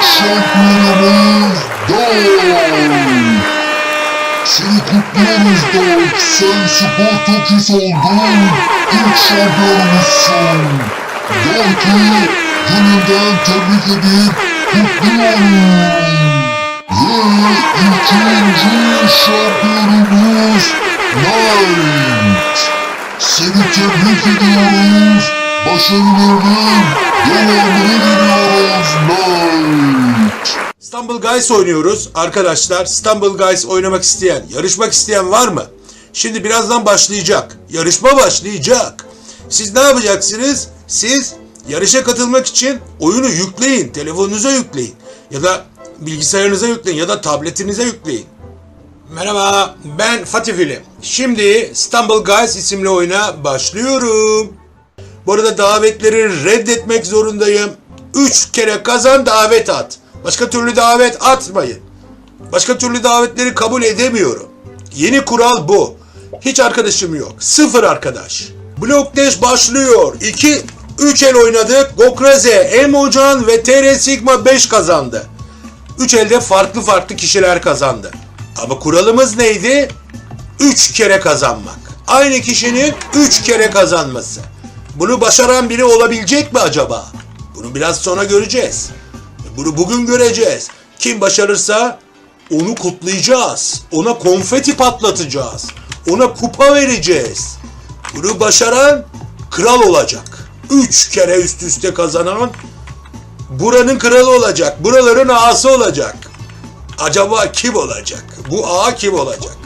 İlk şampiyonumuz Dark. Seni kutluyoruz Dark. Sen spor tokis oldun. İlk şampiyonumuzsun. Dark'ı gönülden tebrik edip kutluyorum. Ve ikinci şampiyonumuz Knight. Seni tebrik ediyoruz. İstanbul Guys oynuyoruz arkadaşlar. İstanbul Guys oynamak isteyen, yarışmak isteyen var mı? Şimdi birazdan başlayacak. Yarışma başlayacak. Siz ne yapacaksınız? Siz yarışa katılmak için oyunu yükleyin. Telefonunuza yükleyin. Ya da bilgisayarınıza yükleyin ya da tabletinize yükleyin. Merhaba, ben Fatih Film. Şimdi İstanbul Guys isimli oyuna başlıyorum. Bu arada davetleri reddetmek zorundayım. Üç kere kazan davet at. Başka türlü davet atmayın. Başka türlü davetleri kabul edemiyorum. Yeni kural bu. Hiç arkadaşım yok. Sıfır arkadaş. Blok Dash başlıyor. 2 3 el oynadık. Gokraze, Emocan ve TR Sigma 5 kazandı. 3 elde farklı farklı kişiler kazandı. Ama kuralımız neydi? 3 kere kazanmak. Aynı kişinin 3 kere kazanması. Bunu başaran biri olabilecek mi acaba? Bunu biraz sonra göreceğiz. Bunu bugün göreceğiz. Kim başarırsa onu kutlayacağız. Ona konfeti patlatacağız. Ona kupa vereceğiz. Bunu başaran kral olacak. Üç kere üst üste kazanan buranın kralı olacak. Buraların ağası olacak. Acaba kim olacak? Bu ağa kim olacak?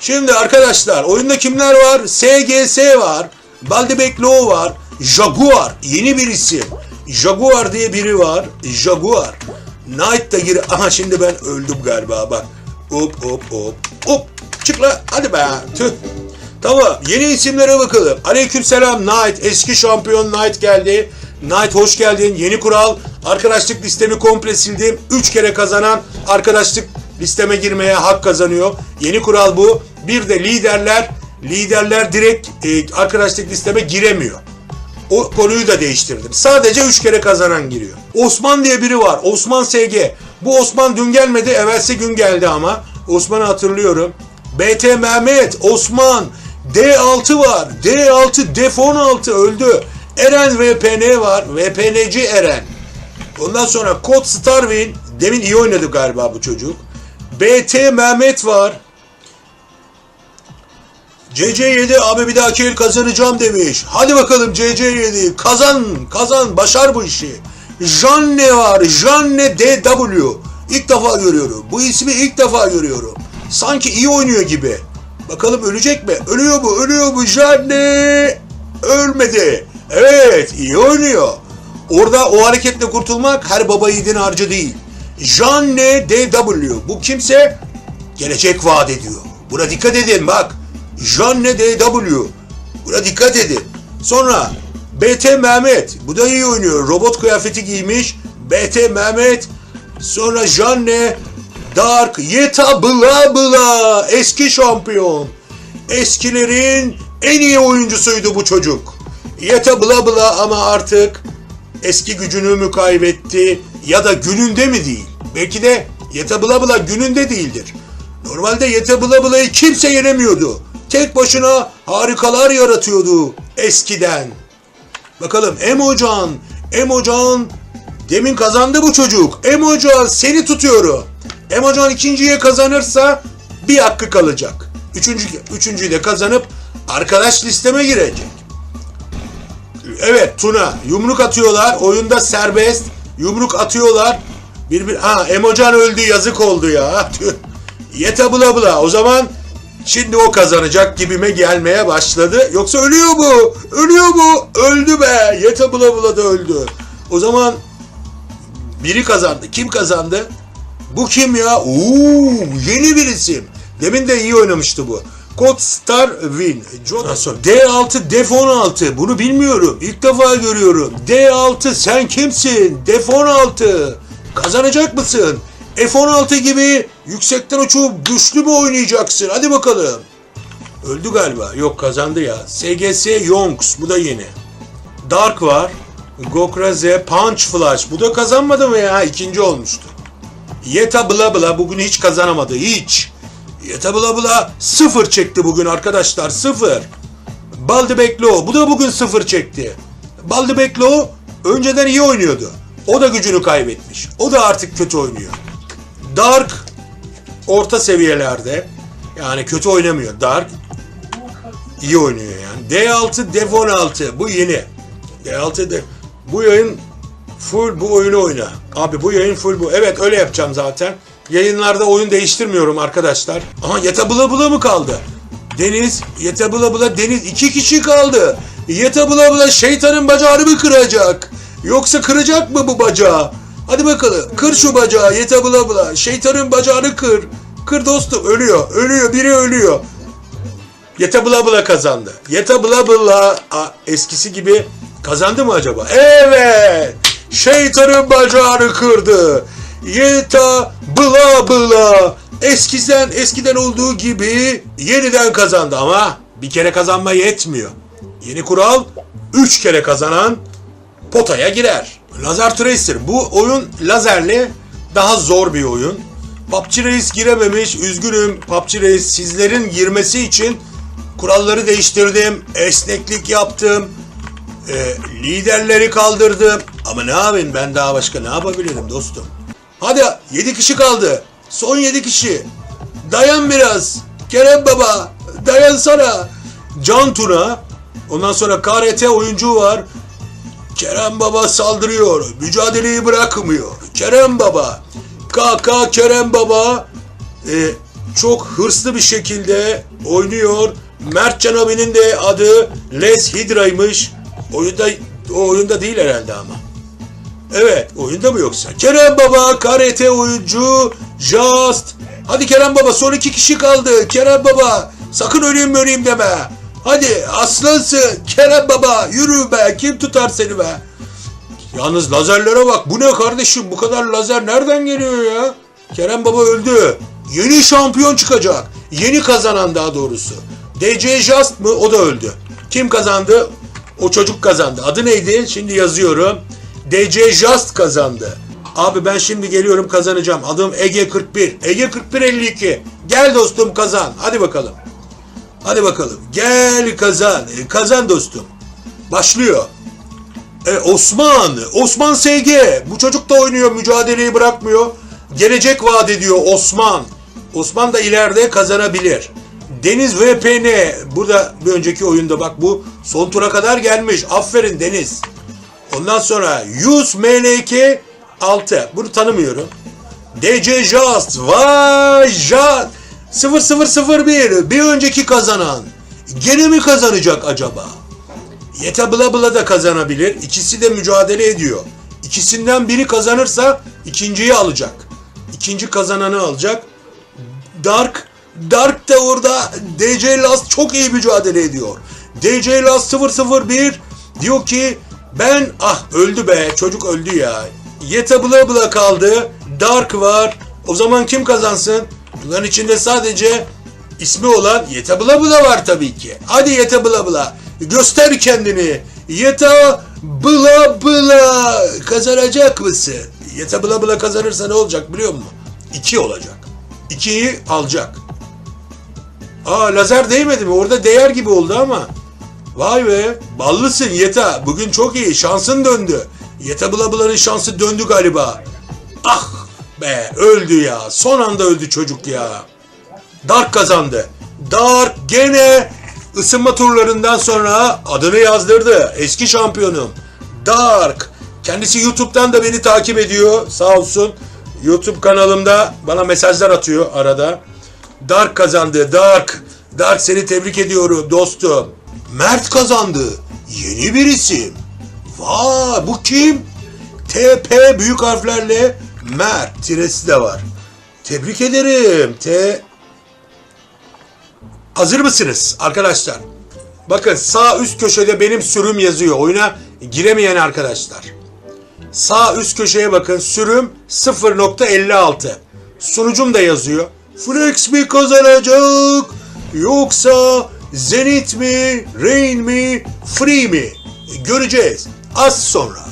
Şimdi arkadaşlar oyunda kimler var? SGS var. Baldebek Low var. Jaguar yeni bir isim. Jaguar diye biri var. Jaguar. Knight da gir. Aha şimdi ben öldüm galiba bak. Hop hop hop. Hop. Çık la. Hadi be. Tüh. Tamam. Yeni isimlere bakalım. Aleykümselam Knight. Eski şampiyon Knight geldi. Knight hoş geldin. Yeni kural. Arkadaşlık listemi komple sildim. 3 kere kazanan arkadaşlık listeme girmeye hak kazanıyor. Yeni kural bu. Bir de liderler liderler direkt e, arkadaşlık listeme giremiyor. O konuyu da değiştirdim. Sadece 3 kere kazanan giriyor. Osman diye biri var. Osman SG. Bu Osman dün gelmedi. Evvelsi gün geldi ama. Osman'ı hatırlıyorum. BT Mehmet, Osman, D6 var. D6, Def 16 öldü. Eren VPN var. VPN'ci Eren. Ondan sonra Kod Starwin. Demin iyi oynadı galiba bu çocuk. BT Mehmet var. CC7 abi bir dahaki el kazanacağım demiş. Hadi bakalım CC7 kazan kazan başar bu işi. Janne var Janne DW. İlk defa görüyorum. Bu ismi ilk defa görüyorum. Sanki iyi oynuyor gibi. Bakalım ölecek mi? Ölüyor mu? Ölüyor mu? Janne ölmedi. Evet iyi oynuyor. Orada o hareketle kurtulmak her baba yiğidin harcı değil. Janne DW. Bu kimse gelecek vaat ediyor. Buna dikkat edin bak. Janne DW. Buna dikkat edin. Sonra BT Mehmet. Bu da iyi oynuyor. Robot kıyafeti giymiş. BT Mehmet. Sonra Janne Dark Yeta Bla Bla. Eski şampiyon. Eskilerin en iyi oyuncusuydu bu çocuk. Yeta Bla Bla ama artık eski gücünü mü kaybetti ya da gününde mi değil? Belki de Yeta Bla Bla gününde değildir. Normalde Yeta Bla Bla'yı kimse yenemiyordu. Tek başına harikalar yaratıyordu eskiden. Bakalım Emocan, Emocan demin kazandı bu çocuk. Emocan seni tutuyorum. Emocan ikinciye kazanırsa bir hakkı kalacak. Üçüncü, üçüncüyü de kazanıp arkadaş listeme girecek. Evet Tuna yumruk atıyorlar. Oyunda serbest. Yumruk atıyorlar. Bir bir ha Emocan öldü yazık oldu ya. Yete bula bula. O zaman şimdi o kazanacak gibime gelmeye başladı. Yoksa ölüyor mu? Ölüyor mu? Öldü be. Yete bula bula da öldü. O zaman biri kazandı. Kim kazandı? Bu kim ya? Oo, yeni bir isim. Demin de iyi oynamıştı bu. Kod Star Win. Sonra D6 Def 16. Bunu bilmiyorum. İlk defa görüyorum. D6 sen kimsin? Def 16. Kazanacak mısın? F16 gibi yüksekten uçup güçlü mü oynayacaksın? Hadi bakalım. Öldü galiba. Yok kazandı ya. SGS Yonks. Bu da yeni. Dark var. Gokraze, Punch Flash. Bu da kazanmadı mı ya? İkinci olmuştu. Yeta Bla Bla bugün hiç kazanamadı. Hiç. Yeta Bla Bla sıfır çekti bugün arkadaşlar. Sıfır. Baldi Beklo. Bu da bugün sıfır çekti. Baldi Beklo önceden iyi oynuyordu. O da gücünü kaybetmiş. O da artık kötü oynuyor. Dark orta seviyelerde. Yani kötü oynamıyor. Dark iyi oynuyor yani. D6, Dev 16 bu yeni. D6 de bu yayın full bu oyunu oyna. Abi bu yayın full bu. Evet öyle yapacağım zaten. Yayınlarda oyun değiştirmiyorum arkadaşlar. Aha Yeta Bula Bula mı kaldı? Deniz, Yeta Bula Bula Deniz iki kişi kaldı. Yeta Bula Bula şeytanın bacağını mı kıracak? Yoksa kıracak mı bu bacağı? Hadi bakalım kır şu bacağı Yeta Bula Bula. Şeytanın bacağını kır. Kır dostum ölüyor. Ölüyor biri ölüyor. Yeta Bla Bla kazandı. Yeta Bla Bla a, eskisi gibi kazandı mı acaba? Evet. Şeytanın bacağını kırdı. Yeta Bla Bla eskiden eskiden olduğu gibi yeniden kazandı ama bir kere kazanma yetmiyor. Yeni kural 3 kere kazanan potaya girer. Lazer Tracer bu oyun lazerli daha zor bir oyun. PUBG Reis girememiş. Üzgünüm PUBG Reis sizlerin girmesi için kuralları değiştirdim. Esneklik yaptım. e, liderleri kaldırdım. Ama ne yapayım ben daha başka ne yapabilirim dostum. Hadi 7 kişi kaldı. Son 7 kişi. Dayan biraz. Kerem Baba dayansana. Can Tuna. Ondan sonra KRT oyuncu var. Kerem Baba saldırıyor. Mücadeleyi bırakmıyor. Kerem Baba. KK Kerem Baba e, çok hırslı bir şekilde oynuyor. Mertcan abinin de adı Les Hidra'ymış. Oyunda o oyunda değil herhalde ama. Evet, oyunda mı yoksa? Kerem Baba, KRT oyuncu, Just. Hadi Kerem Baba, son iki kişi kaldı. Kerem Baba, sakın öleyim öleyim deme. Hadi aslansın. Kerem Baba, yürü be. Kim tutar seni be? Yalnız lazerlere bak. Bu ne kardeşim? Bu kadar lazer nereden geliyor ya? Kerem Baba öldü. Yeni şampiyon çıkacak. Yeni kazanan daha doğrusu. DC Just mı? O da öldü. Kim kazandı? O çocuk kazandı. Adı neydi? Şimdi yazıyorum. DC Just kazandı. Abi ben şimdi geliyorum kazanacağım. Adım Ege 41. Ege 41 52. Gel dostum kazan. Hadi bakalım. Hadi bakalım. Gel kazan. E, Kazan dostum. Başlıyor. E, Osman, Osman SG. Bu çocuk da oynuyor, mücadeleyi bırakmıyor. Gelecek vaat ediyor Osman. Osman da ileride kazanabilir. Deniz VPN. Burada bir önceki oyunda bak bu son tura kadar gelmiş. Aferin Deniz. Ondan sonra Yus MLK 6. Bunu tanımıyorum. DC Just. Vay Just. 0001. Bir önceki kazanan. Gene mi kazanacak acaba? Yeta Bla Bla da kazanabilir. İkisi de mücadele ediyor. İkisinden biri kazanırsa ikinciyi alacak. İkinci kazananı alacak. Dark Dark da orada DJ Last çok iyi mücadele ediyor. DJ Last 001 diyor ki ben ah öldü be çocuk öldü ya. Yeta Bla Bla kaldı. Dark var. O zaman kim kazansın? Bunların içinde sadece ismi olan Yeta Bla Bla var tabii ki. Hadi Yeta Bla Bla. Göster kendini. Yeta Bla Bla. Kazanacak mısın? Yeta Bla Bla kazanırsa ne olacak biliyor musun? İki olacak. İkiyi alacak. Aa lazer değmedi mi? Orada değer gibi oldu ama. Vay be. Ballısın Yeta. Bugün çok iyi. Şansın döndü. Yeta Bla Bla'nın şansı döndü galiba. Ah be öldü ya. Son anda öldü çocuk ya. Dark kazandı. Dark gene ısınma turlarından sonra adını yazdırdı. Eski şampiyonum. Dark. Kendisi YouTube'dan da beni takip ediyor. Sağ olsun. YouTube kanalımda bana mesajlar atıyor arada. Dark kazandı. Dark. Dark seni tebrik ediyorum dostum. Mert kazandı. Yeni bir isim. Vay bu kim? TP büyük harflerle Mert tiresi de var. Tebrik ederim. T Hazır mısınız arkadaşlar? Bakın sağ üst köşede benim sürüm yazıyor. Oyuna giremeyen arkadaşlar. Sağ üst köşeye bakın. Sürüm 0.56. Sunucum da yazıyor. Flex mi kazanacak? Yoksa Zenit mi? Rain mi? Free mi? Göreceğiz. Az sonra.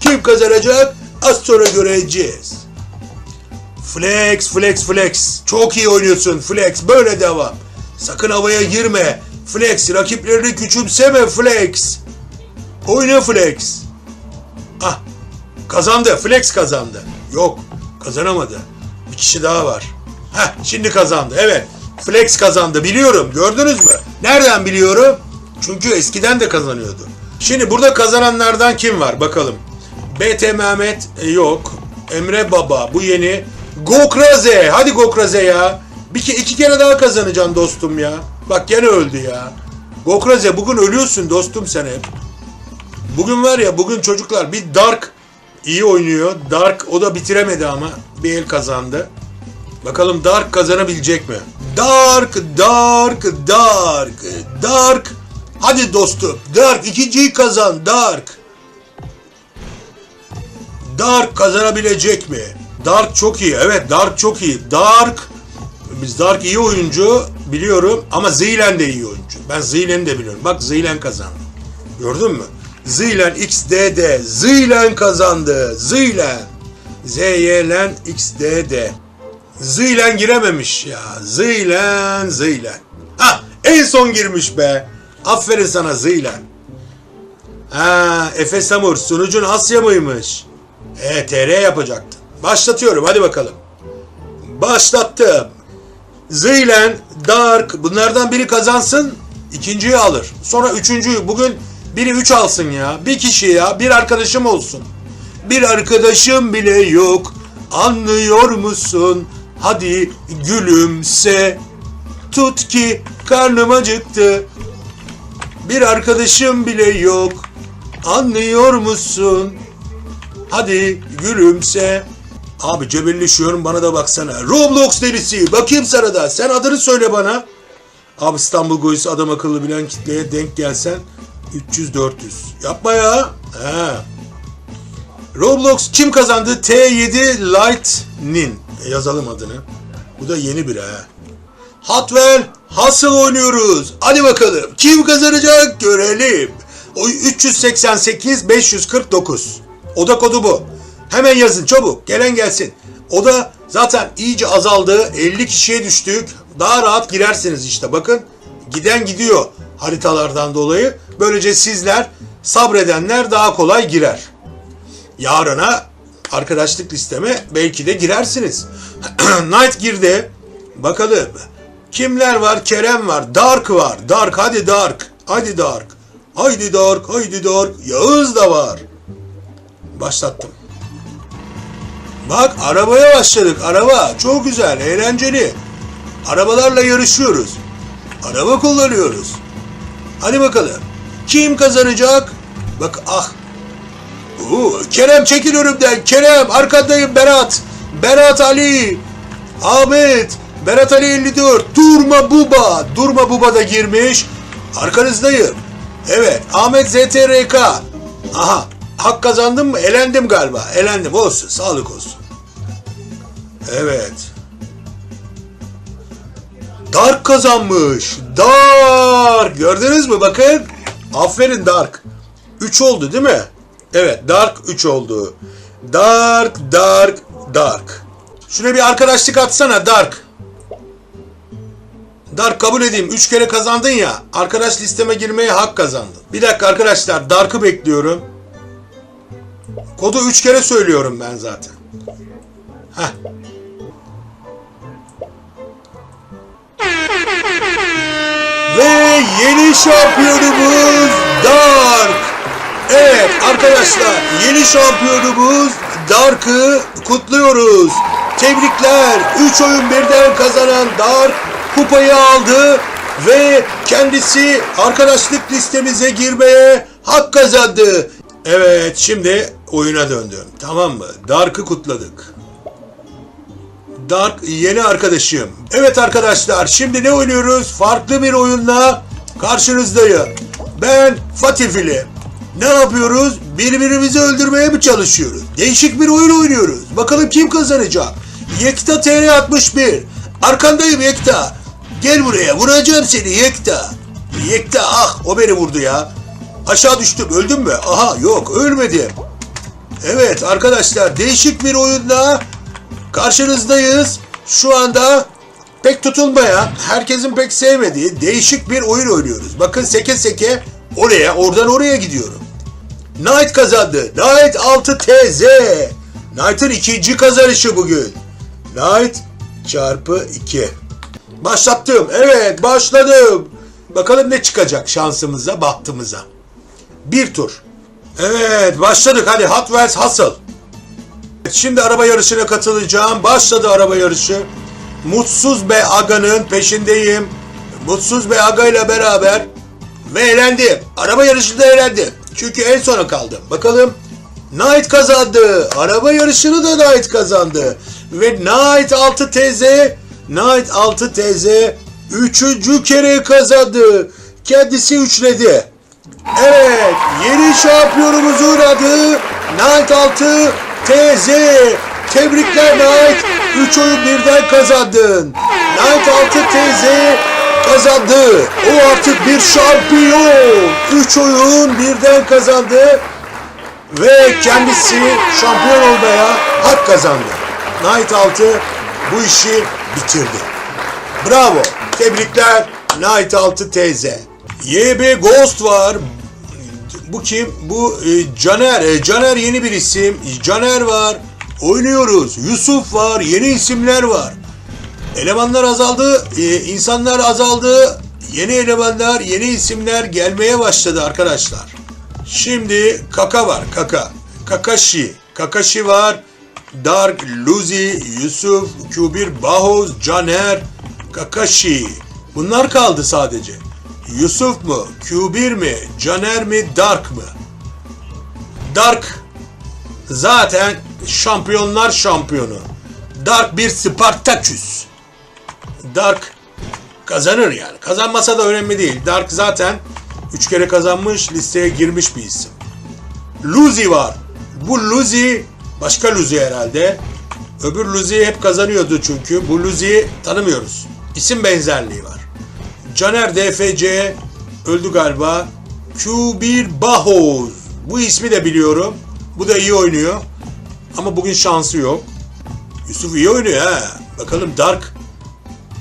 Kim kazanacak? Az sonra göreceğiz. Flex, flex, flex. Çok iyi oynuyorsun flex. Böyle devam. Sakın havaya girme. Flex, rakiplerini küçümseme flex. Oyna flex. Ah, kazandı. Flex kazandı. Yok, kazanamadı. Bir kişi daha var. Heh, şimdi kazandı. Evet, Flex kazandı. Biliyorum. Gördünüz mü? Nereden biliyorum? Çünkü eskiden de kazanıyordu. Şimdi burada kazananlardan kim var? Bakalım. BT Mehmet e, yok. Emre Baba bu yeni. Gokraze. Hadi Gokraze ya. Bir ke iki kere daha kazanacaksın dostum ya. Bak gene öldü ya. Gokraze bugün ölüyorsun dostum sen hep. Bugün var ya bugün çocuklar bir Dark iyi oynuyor. Dark o da bitiremedi ama bir el kazandı. Bakalım Dark kazanabilecek mi? Dark, Dark, Dark, Dark. Hadi dostum. Dark ikinciyi kazan Dark. Dark kazanabilecek mi? Dark çok iyi. Evet Dark çok iyi. Dark biz Dark iyi oyuncu biliyorum ama Zeylen de iyi oyuncu. Ben Zeylen'i de biliyorum. Bak Zeylen kazandı. Gördün mü? Zeylen XDD. Zeylen kazandı. Zeylen. ZYLen XDD. Zeylen girememiş ya. Zeylen, Zeylen. Ha, en son girmiş be. Aferin sana Zeylen. Ha, Efe Samur sunucun Asya mıymış? E, TR yapacaktı. Başlatıyorum hadi bakalım. Başlattım. Zeylen, Dark bunlardan biri kazansın ikinciyi alır. Sonra üçüncüyü bugün biri üç alsın ya. Bir kişi ya bir arkadaşım olsun. Bir arkadaşım bile yok. Anlıyor musun? Hadi gülümse. Tut ki karnım acıktı. Bir arkadaşım bile yok. Anlıyor musun? Hadi gülümse. Abi cebelleşiyorum bana da baksana. Roblox delisi. Bakayım sana da. Sen adını söyle bana. Abi İstanbul Goyisi adam akıllı bilen kitleye denk gelsen 300-400. Yapma ya. He. Roblox kim kazandı? T7 Lightning. E, yazalım adını. Bu da yeni biri ha. Hotwell Hustle oynuyoruz. Hadi bakalım. Kim kazanacak görelim. O 388 549. Oda kodu bu. Hemen yazın çabuk. Gelen gelsin. Oda zaten iyice azaldı. 50 kişiye düştük. Daha rahat girersiniz işte. Bakın giden gidiyor haritalardan dolayı. Böylece sizler sabredenler daha kolay girer. Yarına arkadaşlık listeme belki de girersiniz. Night girdi. Bakalım. Kimler var? Kerem var. Dark var. Dark hadi Dark. Hadi Dark. Haydi Dark. Haydi Dark. Yağız da var. Başlattım. Bak arabaya başladık. Araba çok güzel, eğlenceli. Arabalarla yarışıyoruz. Araba kullanıyoruz. Hadi bakalım. Kim kazanacak? Bak ah. Oo, Kerem çekil önümden. Kerem arkandayım Berat. Berat Ali. Ahmet. Berat Ali 54. Durma Buba. Durma Buba da girmiş. Arkanızdayım. Evet. Ahmet ZTRK. Aha. Hak kazandım mı? Elendim galiba. Elendim. Olsun. Sağlık olsun. Evet. Dark kazanmış. Dark. Gördünüz mü? Bakın. Aferin Dark. 3 oldu değil mi? Evet. Dark 3 oldu. Dark, Dark, Dark. Şuna bir arkadaşlık atsana Dark. Dark kabul edeyim. 3 kere kazandın ya. Arkadaş listeme girmeye hak kazandın. Bir dakika arkadaşlar. Dark'ı bekliyorum. Kodu 3 kere söylüyorum ben zaten. Heh. Ve yeni şampiyonumuz Dark. Evet arkadaşlar yeni şampiyonumuz Dark'ı kutluyoruz. Tebrikler. 3 oyun birden kazanan Dark kupayı aldı ve kendisi arkadaşlık listemize girmeye hak kazandı. Evet şimdi oyuna döndüm. Tamam mı? Dark'ı kutladık. Dark yeni arkadaşım. Evet arkadaşlar şimdi ne oynuyoruz? Farklı bir oyunla karşınızdayım. Ben Fatifili. Ne yapıyoruz? Birbirimizi öldürmeye mi çalışıyoruz? Değişik bir oyun oynuyoruz. Bakalım kim kazanacak? Yekta TR 61. Arkandayım Yekta. Gel buraya vuracağım seni Yekta. Yekta ah o beni vurdu ya. Aşağı düştüm öldüm mü? Aha yok ölmedim. Evet arkadaşlar değişik bir oyunda karşınızdayız. Şu anda pek tutulmayan, herkesin pek sevmediği değişik bir oyun oynuyoruz. Bakın seke seke oraya, oradan oraya gidiyorum. Knight kazandı. Knight 6 TZ. Knight'ın ikinci kazanışı bugün. Knight çarpı 2. Başlattım. Evet başladım. Bakalım ne çıkacak şansımıza, bahtımıza. Bir tur. Evet başladık. Hadi Hot Wheels Hustle. Şimdi araba yarışına katılacağım. Başladı araba yarışı. Mutsuz Be Aga'nın peşindeyim. Mutsuz Be Aga ile beraber ve eğlendim. Araba yarışında eğlendim. Çünkü en sona kaldım. Bakalım Knight kazandı. Araba yarışını da Knight kazandı. Ve Knight 6 TZ Knight 6 TZ üçüncü kere kazandı. Kendisi üçledi. Evet, yeni şampiyonumuzun adı Knight 6 TZ. Tebrikler Knight. 3 oyun birden kazandın. Knight 6 TZ kazandı. O artık bir şampiyon. 3 oyun birden kazandı. Ve kendisi şampiyon olmaya hak kazandı. Knight 6 bu işi bitirdi. Bravo. Tebrikler Knight 6 teyze. YB Ghost var. Bu kim? Bu e, Caner. E, Caner yeni bir isim. Caner var. Oynuyoruz. Yusuf var. Yeni isimler var. Elemanlar azaldı. e, insanlar azaldı. Yeni elemanlar, yeni isimler gelmeye başladı arkadaşlar. Şimdi Kaka var. Kaka. Kakashi. Kakashi var. Dark, Luzi, Yusuf, Q1, Bahoz, Caner, Kakashi. Bunlar kaldı sadece. Yusuf mu? Q1 mi? Caner mi? Dark mı? Dark zaten şampiyonlar şampiyonu. Dark bir Spartaküs. Dark kazanır yani. Kazanmasa da önemli değil. Dark zaten 3 kere kazanmış, listeye girmiş bir isim. Luzi var. Bu Luzi başka Luzi herhalde. Öbür Luzi hep kazanıyordu çünkü. Bu Luzi'yi tanımıyoruz. İsim benzerliği var. Caner DFC öldü galiba. Q1 Bahoz. Bu ismi de biliyorum. Bu da iyi oynuyor. Ama bugün şansı yok. Yusuf iyi oynuyor ha. Bakalım Dark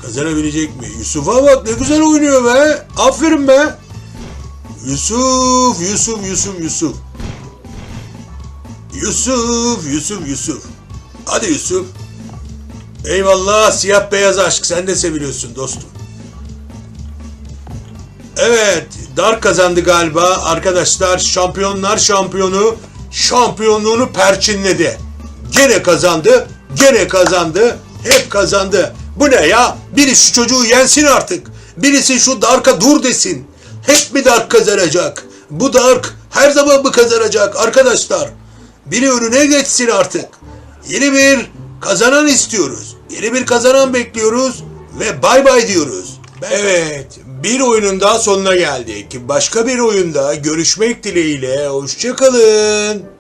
kazanabilecek mi? Yusuf'a bak ne güzel oynuyor be. Aferin be. Yusuf, Yusuf, Yusuf, Yusuf. Yusuf, Yusuf, Yusuf. Hadi Yusuf. Eyvallah siyah beyaz aşk sen de seviliyorsun dostum. Evet Dark kazandı galiba arkadaşlar şampiyonlar şampiyonu şampiyonluğunu perçinledi. Gene kazandı gene kazandı hep kazandı. Bu ne ya biri şu çocuğu yensin artık. Birisi şu Dark'a dur desin. Hep mi Dark kazanacak? Bu Dark her zaman mı kazanacak arkadaşlar? Biri önüne geçsin artık. Yeni bir kazanan istiyoruz. Yeni bir kazanan bekliyoruz ve bay bay diyoruz. Evet, bir oyunun daha sonuna geldik. Başka bir oyunda görüşmek dileğiyle. Hoşçakalın.